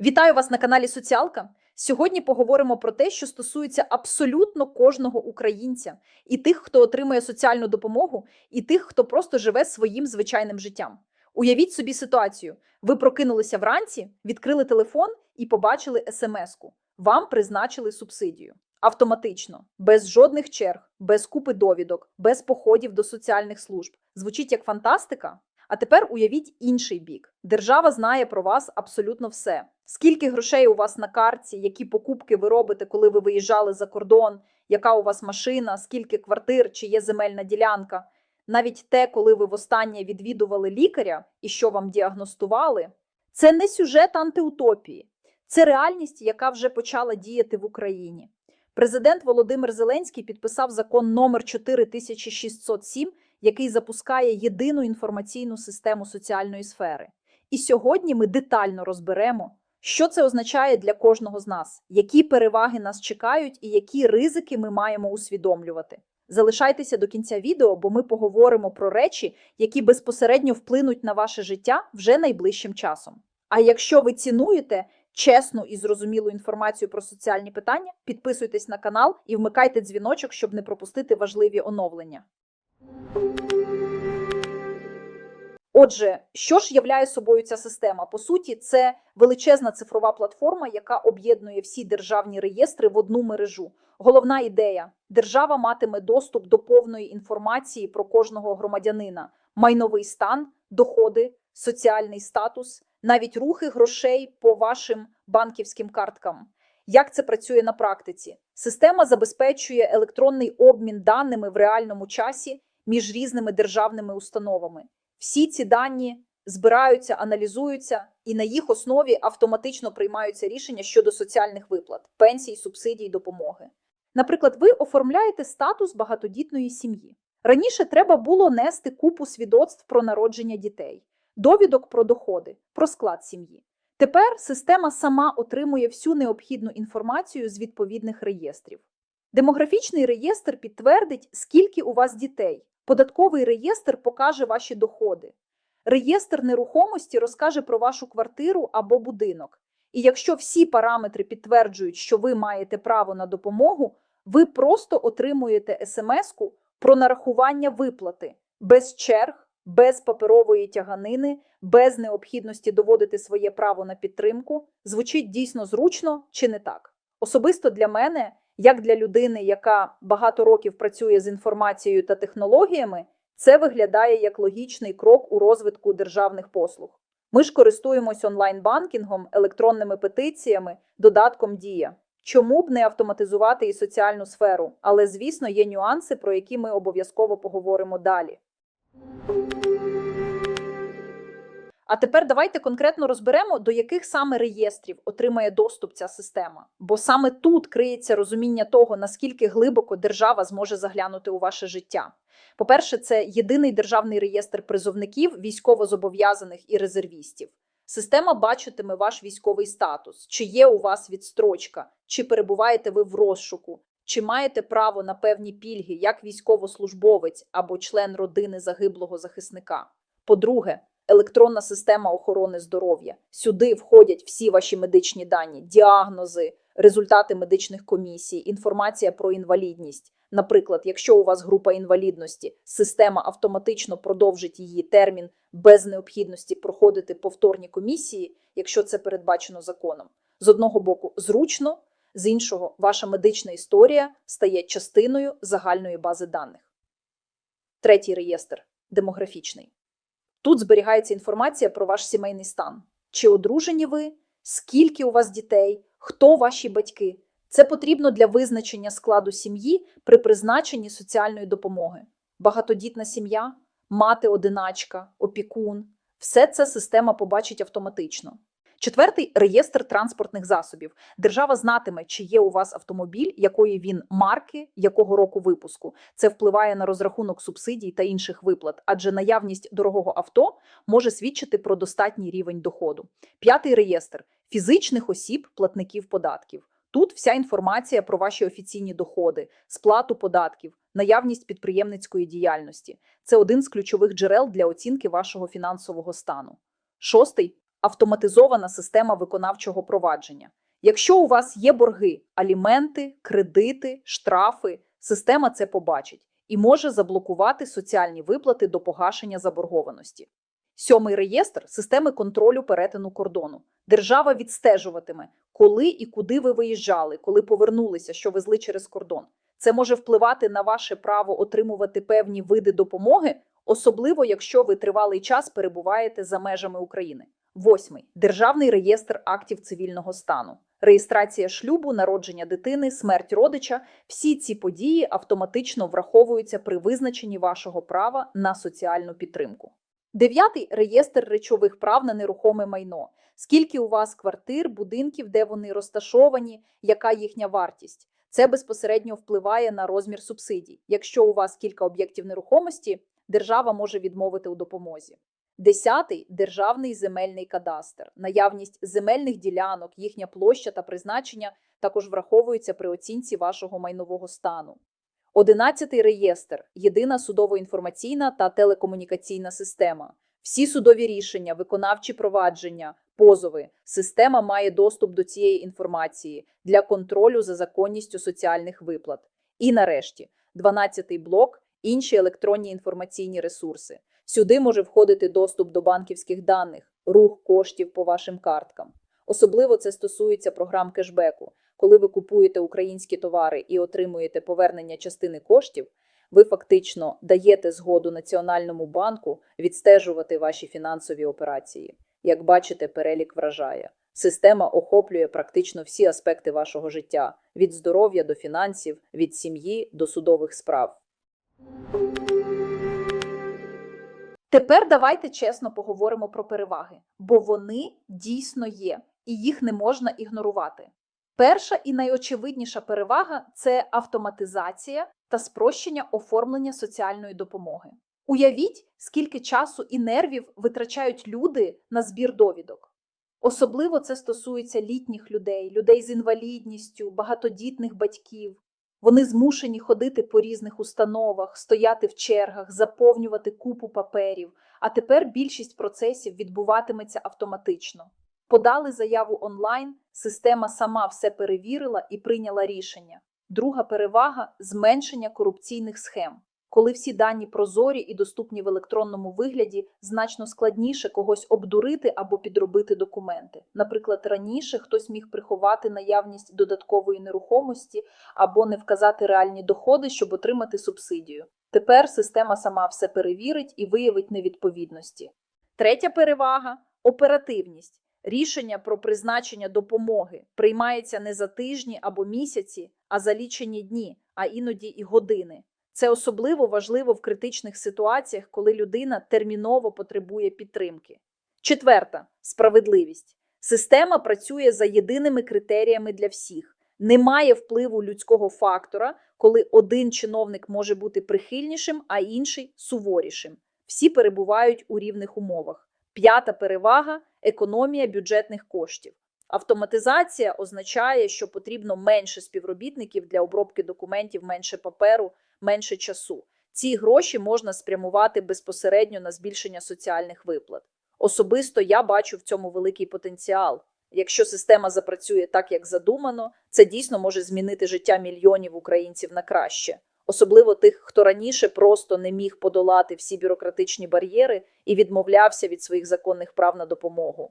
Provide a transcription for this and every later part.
Вітаю вас на каналі Соціалка. Сьогодні поговоримо про те, що стосується абсолютно кожного українця, і тих, хто отримує соціальну допомогу, і тих, хто просто живе своїм звичайним життям. Уявіть собі ситуацію: ви прокинулися вранці, відкрили телефон і побачили смс-ку. Вам призначили субсидію. Автоматично, без жодних черг, без купи довідок, без походів до соціальних служб. Звучить як фантастика. А тепер уявіть інший бік. Держава знає про вас абсолютно все. Скільки грошей у вас на карті, які покупки ви робите, коли ви виїжджали за кордон, яка у вас машина, скільки квартир, чи є земельна ділянка. Навіть те, коли ви востаннє відвідували лікаря і що вам діагностували, це не сюжет антиутопії, це реальність, яка вже почала діяти в Україні. Президент Володимир Зеленський підписав закон номер 4607, який запускає єдину інформаційну систему соціальної сфери. І сьогодні ми детально розберемо, що це означає для кожного з нас, які переваги нас чекають і які ризики ми маємо усвідомлювати. Залишайтеся до кінця відео, бо ми поговоримо про речі, які безпосередньо вплинуть на ваше життя вже найближчим часом. А якщо ви цінуєте чесну і зрозумілу інформацію про соціальні питання, підписуйтесь на канал і вмикайте дзвіночок, щоб не пропустити важливі оновлення. Отже, що ж являє собою ця система? По суті, це величезна цифрова платформа, яка об'єднує всі державні реєстри в одну мережу. Головна ідея: держава матиме доступ до повної інформації про кожного громадянина, майновий стан, доходи, соціальний статус, навіть рухи грошей по вашим банківським карткам. Як це працює на практиці? Система забезпечує електронний обмін даними в реальному часі між різними державними установами. Всі ці дані збираються, аналізуються, і на їх основі автоматично приймаються рішення щодо соціальних виплат, пенсій, субсидій, допомоги. Наприклад, ви оформляєте статус багатодітної сім'ї. Раніше треба було нести купу свідоцтв про народження дітей, довідок про доходи, про склад сім'ї. Тепер система сама отримує всю необхідну інформацію з відповідних реєстрів. Демографічний реєстр підтвердить, скільки у вас дітей. Податковий реєстр покаже ваші доходи. Реєстр нерухомості розкаже про вашу квартиру або будинок. І якщо всі параметри підтверджують, що ви маєте право на допомогу, ви просто отримуєте смс-ку про нарахування виплати без черг, без паперової тяганини, без необхідності доводити своє право на підтримку. Звучить дійсно зручно чи не так? Особисто для мене як для людини, яка багато років працює з інформацією та технологіями, це виглядає як логічний крок у розвитку державних послуг. Ми ж користуємось онлайн-банкінгом, електронними петиціями, додатком Дія. Чому б не автоматизувати і соціальну сферу? Але, звісно, є нюанси, про які ми обов'язково поговоримо далі. А тепер давайте конкретно розберемо, до яких саме реєстрів отримає доступ ця система. Бо саме тут криється розуміння того, наскільки глибоко держава зможе заглянути у ваше життя. По-перше, це єдиний державний реєстр призовників, військовозобов'язаних і резервістів. Система бачитиме ваш військовий статус, чи є у вас відстрочка, чи перебуваєте ви в розшуку, чи маєте право на певні пільги як військовослужбовець або член родини загиблого захисника. По-друге, електронна система охорони здоров'я. Сюди входять всі ваші медичні дані, діагнози, результати медичних комісій, інформація про інвалідність. Наприклад, якщо у вас група інвалідності, система автоматично продовжить її термін без необхідності проходити повторні комісії, якщо це передбачено законом. З одного боку, зручно, з іншого, ваша медична історія стає частиною загальної бази даних. Третій реєстр демографічний. Тут зберігається інформація про ваш сімейний стан. Чи одружені ви, скільки у вас дітей, хто ваші батьки. Це потрібно для визначення складу сім'ї при призначенні соціальної допомоги. Багатодітна сім'я, мати-одиначка, опікун все це система побачить автоматично. Четвертий реєстр транспортних засобів. Держава знатиме, чи є у вас автомобіль, якої він марки, якого року випуску. Це впливає на розрахунок субсидій та інших виплат, адже наявність дорогого авто може свідчити про достатній рівень доходу. П'ятий реєстр фізичних осіб, платників податків. Тут вся інформація про ваші офіційні доходи, сплату податків, наявність підприємницької діяльності. Це один з ключових джерел для оцінки вашого фінансового стану. Шостий автоматизована система виконавчого провадження. Якщо у вас є борги, аліменти, кредити, штрафи, система це побачить і може заблокувати соціальні виплати до погашення заборгованості. Сьомий реєстр системи контролю перетину кордону. Держава відстежуватиме, коли і куди ви виїжджали, коли повернулися, що везли через кордон. Це може впливати на ваше право отримувати певні види допомоги, особливо якщо ви тривалий час перебуваєте за межами України. Восьмий державний реєстр актів цивільного стану. Реєстрація шлюбу, народження дитини, смерть родича всі ці події автоматично враховуються при визначенні вашого права на соціальну підтримку. Дев'ятий реєстр речових прав на нерухоме майно. Скільки у вас квартир, будинків, де вони розташовані, яка їхня вартість? Це безпосередньо впливає на розмір субсидій. Якщо у вас кілька об'єктів нерухомості, держава може відмовити у допомозі. Десятий державний земельний кадастр. Наявність земельних ділянок, їхня площа та призначення також враховуються при оцінці вашого майнового стану. Одинадцятий реєстр єдина судово-інформаційна та телекомунікаційна система. Всі судові рішення, виконавчі провадження, позови. Система має доступ до цієї інформації для контролю за законністю соціальних виплат. І нарешті, 12-й блок інші електронні інформаційні ресурси. Сюди може входити доступ до банківських даних, рух коштів по вашим карткам. Особливо це стосується програм кешбеку. Коли ви купуєте українські товари і отримуєте повернення частини коштів, ви фактично даєте згоду Національному банку відстежувати ваші фінансові операції. Як бачите, перелік вражає. Система охоплює практично всі аспекти вашого життя: від здоров'я до фінансів, від сім'ї до судових справ. Тепер давайте чесно поговоримо про переваги, бо вони дійсно є, і їх не можна ігнорувати. Перша і найочевидніша перевага це автоматизація та спрощення оформлення соціальної допомоги. Уявіть, скільки часу і нервів витрачають люди на збір довідок. Особливо це стосується літніх людей, людей з інвалідністю, багатодітних батьків. Вони змушені ходити по різних установах, стояти в чергах, заповнювати купу паперів. А тепер більшість процесів відбуватиметься автоматично. Подали заяву онлайн, система сама все перевірила і прийняла рішення. Друга перевага зменшення корупційних схем. Коли всі дані прозорі і доступні в електронному вигляді, значно складніше когось обдурити або підробити документи. Наприклад, раніше хтось міг приховати наявність додаткової нерухомості або не вказати реальні доходи, щоб отримати субсидію. Тепер система сама все перевірить і виявить невідповідності. Третя перевага оперативність. Рішення про призначення допомоги приймається не за тижні або місяці, а за лічені дні, а іноді і години. Це особливо важливо в критичних ситуаціях, коли людина терміново потребує підтримки. Четверта справедливість. Система працює за єдиними критеріями для всіх. Немає впливу людського фактора, коли один чиновник може бути прихильнішим, а інший суворішим. Всі перебувають у рівних умовах. П'ята перевага економія бюджетних коштів. Автоматизація означає, що потрібно менше співробітників для обробки документів, менше паперу, менше часу. Ці гроші можна спрямувати безпосередньо на збільшення соціальних виплат. Особисто я бачу в цьому великий потенціал. Якщо система запрацює так, як задумано, це дійсно може змінити життя мільйонів українців на краще, особливо тих, хто раніше просто не міг подолати всі бюрократичні бар'єри і відмовлявся від своїх законних прав на допомогу.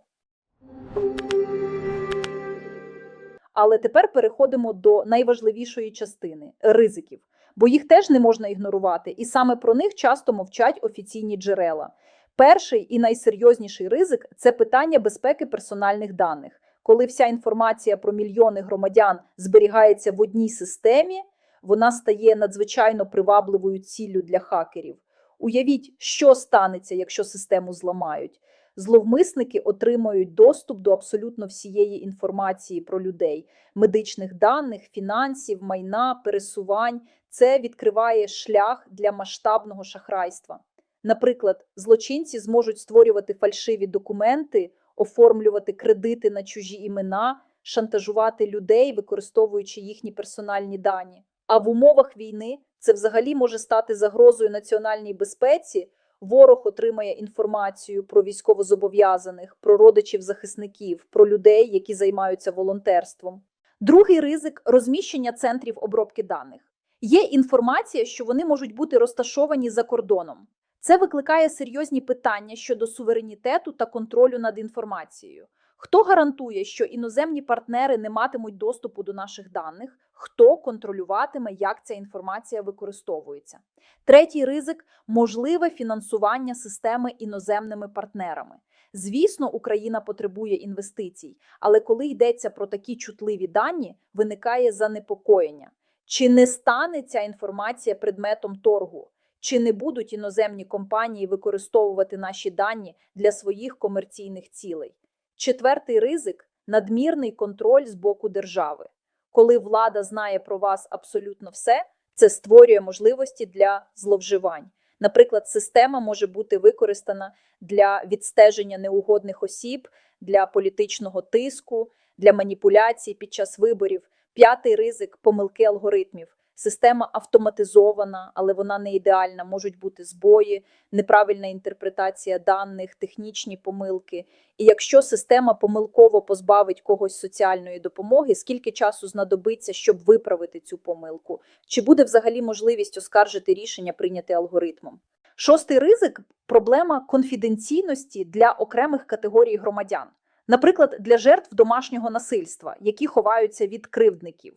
Але тепер переходимо до найважливішої частини ризиків, бо їх теж не можна ігнорувати, і саме про них часто мовчать офіційні джерела. Перший і найсерйозніший ризик це питання безпеки персональних даних. Коли вся інформація про мільйони громадян зберігається в одній системі, вона стає надзвичайно привабливою ціллю для хакерів. Уявіть, що станеться, якщо систему зламають. Зловмисники отримають доступ до абсолютно всієї інформації про людей, медичних даних, фінансів, майна, пересувань. Це відкриває шлях для масштабного шахрайства. Наприклад, злочинці зможуть створювати фальшиві документи, оформлювати кредити на чужі імена, шантажувати людей, використовуючи їхні персональні дані. А в умовах війни це взагалі може стати загрозою національній безпеці, Ворог отримає інформацію про військовозобов'язаних, про родичів захисників, про людей, які займаються волонтерством. Другий ризик розміщення центрів обробки даних. Є інформація, що вони можуть бути розташовані за кордоном. Це викликає серйозні питання щодо суверенітету та контролю над інформацією. Хто гарантує, що іноземні партнери не матимуть доступу до наших даних? Хто контролюватиме, як ця інформація використовується? Третій ризик можливе фінансування системи іноземними партнерами. Звісно, Україна потребує інвестицій, але коли йдеться про такі чутливі дані, виникає занепокоєння. Чи не стане ця інформація предметом торгу? Чи не будуть іноземні компанії використовувати наші дані для своїх комерційних цілей? Четвертий ризик надмірний контроль з боку держави. Коли влада знає про вас абсолютно все, це створює можливості для зловживань. Наприклад, система може бути використана для відстеження неугодних осіб, для політичного тиску, для маніпуляцій під час виборів. П'ятий ризик помилки алгоритмів. Система автоматизована, але вона не ідеальна. Можуть бути збої, неправильна інтерпретація даних, технічні помилки. І якщо система помилково позбавить когось соціальної допомоги, скільки часу знадобиться, щоб виправити цю помилку? Чи буде взагалі можливість оскаржити рішення, прийняте алгоритмом? Шостий ризик проблема конфіденційності для окремих категорій громадян, наприклад, для жертв домашнього насильства, які ховаються від кривдників.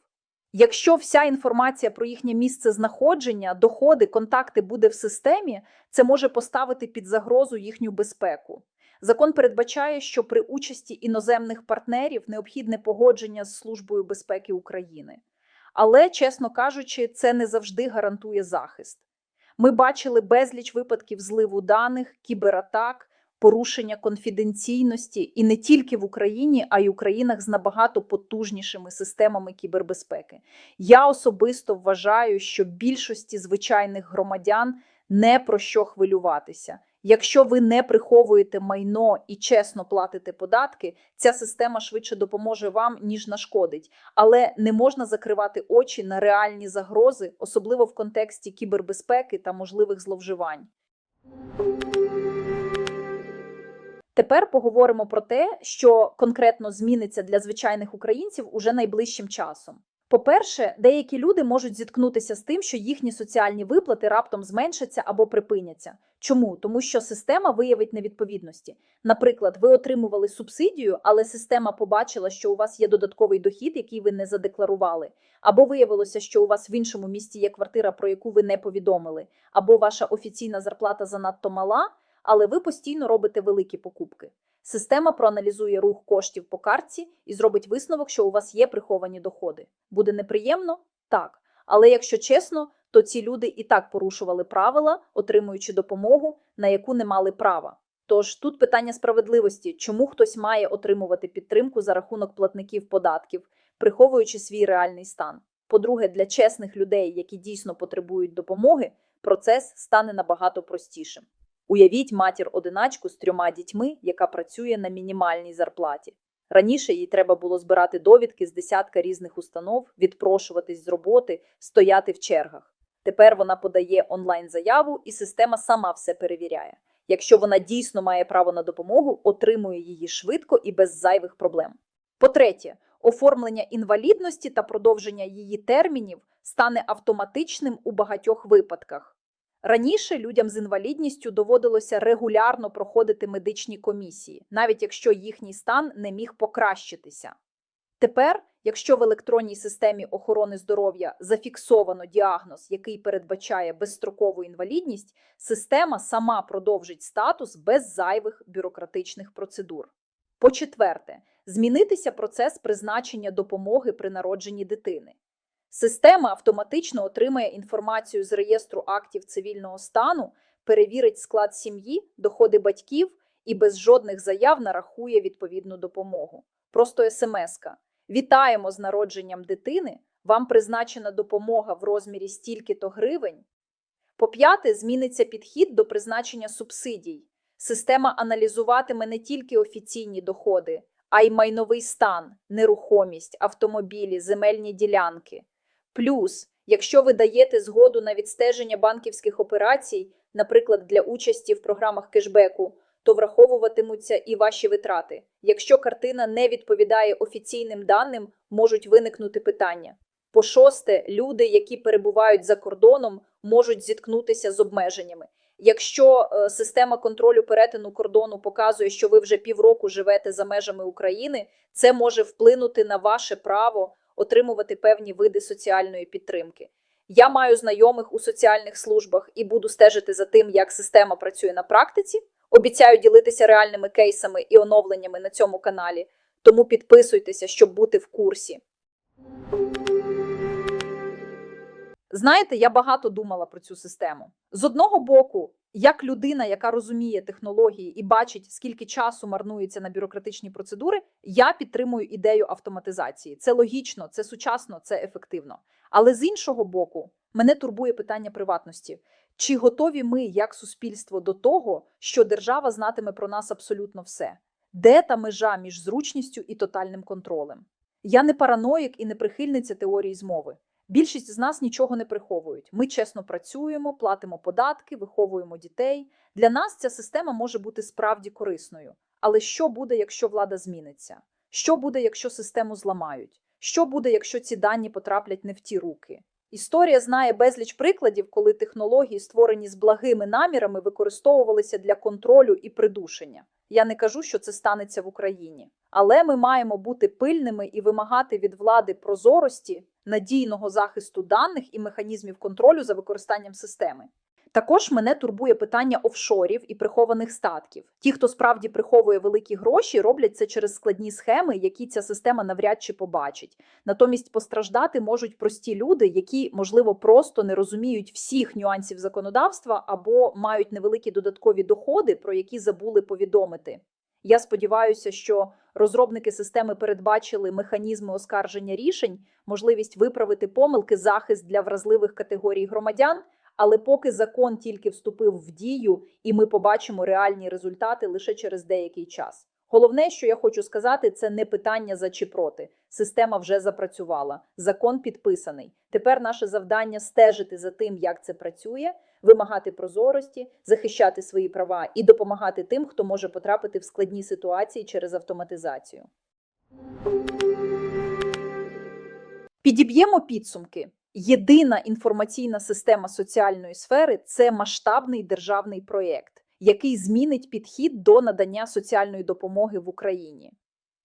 Якщо вся інформація про їхнє місце знаходження, доходи, контакти буде в системі, це може поставити під загрозу їхню безпеку. Закон передбачає, що при участі іноземних партнерів необхідне погодження з Службою безпеки України. Але, чесно кажучи, це не завжди гарантує захист. Ми бачили безліч випадків зливу даних, кібератак, порушення конфіденційності і не тільки в Україні, а й у країнах з набагато потужнішими системами кібербезпеки. Я особисто вважаю, що більшості звичайних громадян не про що хвилюватися. Якщо ви не приховуєте майно і чесно платите податки, ця система швидше допоможе вам, ніж нашкодить. Але не можна закривати очі на реальні загрози, особливо в контексті кібербезпеки та можливих зловживань. Тепер поговоримо про те, що конкретно зміниться для звичайних українців уже найближчим часом. По-перше, деякі люди можуть зіткнутися з тим, що їхні соціальні виплати раптом зменшаться або припиняться. Чому? Тому що система виявить невідповідності. Наприклад, ви отримували субсидію, але система побачила, що у вас є додатковий дохід, який ви не задекларували, або виявилося, що у вас в іншому місті є квартира, про яку ви не повідомили, або ваша офіційна зарплата занадто мала, але ви постійно робите великі покупки. Система проаналізує рух коштів по картці і зробить висновок, що у вас є приховані доходи. Буде неприємно? Так. Але якщо чесно, то ці люди і так порушували правила, отримуючи допомогу, на яку не мали права. Тож тут питання справедливості, чому хтось має отримувати підтримку за рахунок платників податків, приховуючи свій реальний стан. По-друге, для чесних людей, які дійсно потребують допомоги, процес стане набагато простішим. Уявіть матір-одиначку з трьома дітьми, яка працює на мінімальній зарплаті. Раніше їй треба було збирати довідки з десятка різних установ, відпрошуватись з роботи, стояти в чергах. Тепер вона подає онлайн-заяву, і система сама все перевіряє. Якщо вона дійсно має право на допомогу, отримує її швидко і без зайвих проблем. По-третє, оформлення інвалідності та продовження її термінів стане автоматичним у багатьох випадках. Раніше людям з інвалідністю доводилося регулярно проходити медичні комісії, навіть якщо їхній стан не міг покращитися. Тепер, якщо в електронній системі охорони здоров'я зафіксовано діагноз, який передбачає безстрокову інвалідність, система сама продовжить статус без зайвих бюрократичних процедур. По-четверте, змінитися процес призначення допомоги при народженні дитини. Система автоматично отримає інформацію з реєстру актів цивільного стану, перевірить склад сім'ї, доходи батьків і без жодних заяв нарахує відповідну допомогу. Просто смс-ка. Вітаємо з народженням дитини. Вам призначена допомога в розмірі стільки-то гривень. По п'яте, зміниться підхід до призначення субсидій. Система аналізуватиме не тільки офіційні доходи, а й майновий стан, нерухомість, автомобілі, земельні ділянки. Плюс, якщо ви даєте згоду на відстеження банківських операцій, наприклад, для участі в програмах кешбеку, то враховуватимуться і ваші витрати. Якщо картина не відповідає офіційним даним, можуть виникнути питання. По шосте, люди, які перебувають за кордоном, можуть зіткнутися з обмеженнями. Якщо е, система контролю перетину кордону показує, що ви вже півроку живете за межами України, це може вплинути на ваше право отримувати певні види соціальної підтримки. Я маю знайомих у соціальних службах і буду стежити за тим, як система працює на практиці. Обіцяю ділитися реальними кейсами і оновленнями на цьому каналі. Тому підписуйтеся, щоб бути в курсі. Знаєте, я багато думала про цю систему. З одного боку, як людина, яка розуміє технології і бачить, скільки часу марнується на бюрократичні процедури, я підтримую ідею автоматизації. Це логічно, це сучасно, це ефективно. Але з іншого боку, мене турбує питання приватності. Чи готові ми, як суспільство, до того, що держава знатиме про нас абсолютно все? Де та межа між зручністю і тотальним контролем? Я не параноїк і не прихильниця теорії змови. Більшість з нас нічого не приховують. Ми чесно працюємо, платимо податки, виховуємо дітей. Для нас ця система може бути справді корисною. Але що буде, якщо влада зміниться? Що буде, якщо систему зламають? Що буде, якщо ці дані потраплять не в ті руки? Історія знає безліч прикладів, коли технології, створені з благими намірами, використовувалися для контролю і придушення. Я не кажу, що це станеться в Україні, але ми маємо бути пильними і вимагати від влади прозорості, надійного захисту даних і механізмів контролю за використанням системи. Також мене турбує питання офшорів і прихованих статків. Ті, хто справді приховує великі гроші, роблять це через складні схеми, які ця система навряд чи побачить. Натомість постраждати можуть прості люди, які, можливо, просто не розуміють всіх нюансів законодавства або мають невеликі додаткові доходи, про які забули повідомити. Я сподіваюся, що розробники системи передбачили механізми оскарження рішень, можливість виправити помилки, захист для вразливих категорій громадян. Але поки закон тільки вступив в дію, і ми побачимо реальні результати лише через деякий час. Головне, що я хочу сказати, це не питання за чи проти. Система вже запрацювала, закон підписаний. Тепер наше завдання стежити за тим, як це працює, вимагати прозорості, захищати свої права і допомагати тим, хто може потрапити в складні ситуації через автоматизацію. Підіб'ємо підсумки. Єдина інформаційна система соціальної сфери це масштабний державний проєкт, який змінить підхід до надання соціальної допомоги в Україні.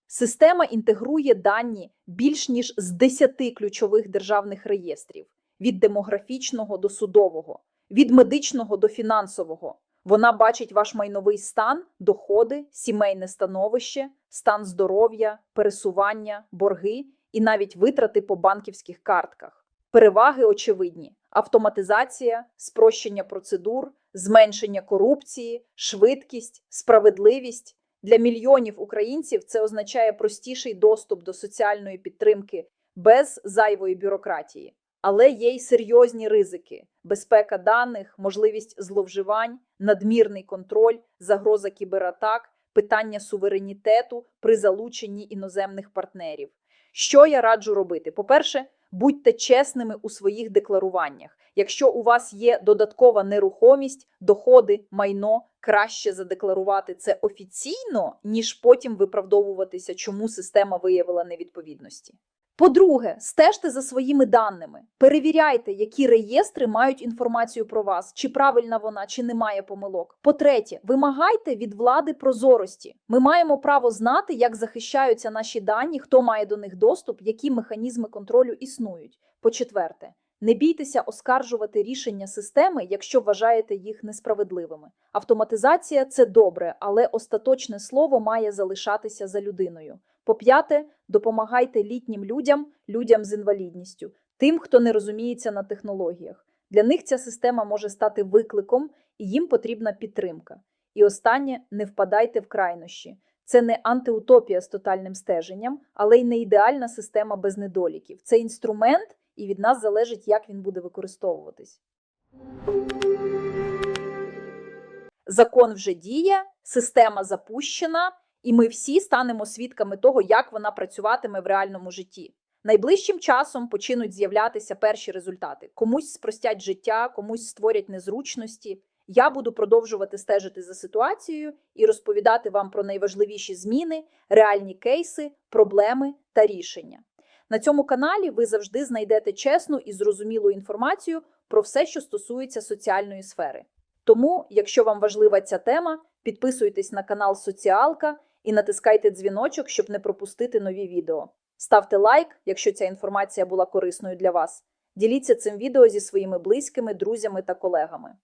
Система інтегрує дані більш ніж з 10 ключових державних реєстрів: від демографічного до судового, від медичного до фінансового. Вона бачить ваш майновий стан, доходи, сімейне становище, стан здоров'я, пересування, борги і навіть витрати по банківських картках. Переваги очевидні: автоматизація, спрощення процедур, зменшення корупції, швидкість, справедливість. Для мільйонів українців це означає простіший доступ до соціальної підтримки без зайвої бюрократії. Але є й серйозні ризики: безпека даних, можливість зловживань, надмірний контроль, загроза кібератак, питання суверенітету при залученні іноземних партнерів. Що я раджу робити? По-перше, будьте чесними у своїх декларуваннях. Якщо у вас є додаткова нерухомість, доходи, майно, краще задекларувати це офіційно, ніж потім виправдовуватися, чому система виявила невідповідності. По-друге, стежте за своїми даними, перевіряйте, які реєстри мають інформацію про вас, чи правильна вона, чи немає помилок. По-третє, вимагайте від влади прозорості. Ми маємо право знати, як захищаються наші дані, хто має до них доступ, які механізми контролю існують. По-четверте, не бійтеся оскаржувати рішення системи, якщо вважаєте їх несправедливими. Автоматизація це добре, але остаточне слово має залишатися за людиною. По-п'яте, допомагайте літнім людям, людям з інвалідністю, тим, хто не розуміється на технологіях. Для них ця система може стати викликом, і їм потрібна підтримка. І останнє не впадайте в крайнощі. Це не антиутопія з тотальним стеженням, але й не ідеальна система без недоліків. Це інструмент, і від нас залежить, як він буде використовуватись. Закон вже діє, система запущена, і ми всі станемо свідками того, як вона працюватиме в реальному житті. Найближчим часом починуть з'являтися перші результати. Комусь спростять життя, комусь створять незручності. Я буду продовжувати стежити за ситуацією і розповідати вам про найважливіші зміни, реальні кейси, проблеми та рішення. На цьому каналі ви завжди знайдете чесну і зрозумілу інформацію про все, що стосується соціальної сфери. Тому, якщо вам важлива ця тема, підписуйтесь на канал Соціалка і натискайте дзвіночок, щоб не пропустити нові відео. Ставте лайк, якщо ця інформація була корисною для вас. Діліться цим відео зі своїми близькими, друзями та колегами.